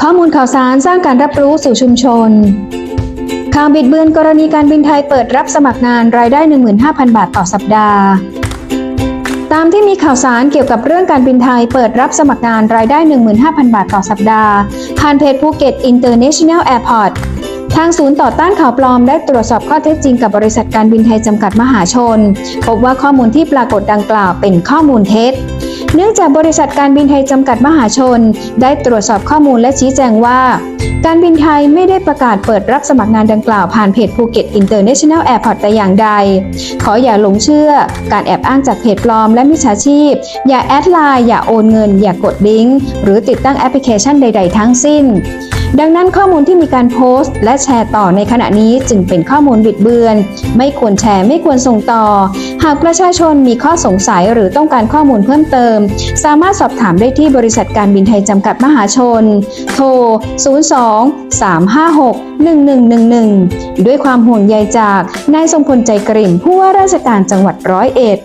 ข้อมูลข่าวสารสร้างการรับรู้สู่ชุมชน ข่าวบิดเบือนกรณีการบินไทยเปิดรับสมัครงานรายได้ 15,000 บาทต่อสัปดาห์ ตามที่มีข่าวสารเกี่ยวกับเรื่องการบินไทยเปิดรับสมัครงานรายได้ 15,000 บาทต่อสัปดาห์ ผ่านเพจภูเก็ต International Airport ทางศูนย์ต่อต้านข่าวปลอมได้ตรวจสอบข้อเท็จจริงกับบริษัทการบินไทยจำกัดมหาชน พบว่าข้อมูลที่ปรากฏดังกล่าวเป็นข้อมูลเท็จ เนื่องจากบริษัทการบินไทยจำกัดมหาชน ได้ตรวจสอบข้อมูลและชี้แจงว่า การบินไทยไม่ได้ประกาศเปิดรับสมัครงานดังกล่าวผ่านเพจภูเก็ต International Airport แต่อย่างใด ขออย่าหลงเชื่อ การแอบอ้างจากเพจปลอมและมิจฉาชีพ อย่าแอดไลน์อย่าโอนเงิน อย่ากดลิงก์หรือติดตั้งแอปพลิเคชันใด ๆ ทั้งสิ้น ดังนั้นข้อมูลที่มีการโพสต์ และแชร์ต่อในขณะนี้จึงเป็นข้อมูลบิดเบือน ไม่ควรแชร์ไม่ควรส่งต่อ หากประชาชนมีข้อสงสัยหรือต้องการข้อมูลเพิ่มเติม สามารถสอบถามได้ที่บริษัทการบินไทยจำกัดมหาชน โทร02 356 1111 ด้วยความห่วงใยจากนายทรงพลใจกริ่มผู้ว่าราชการจังหวัดร้อยเอ็ด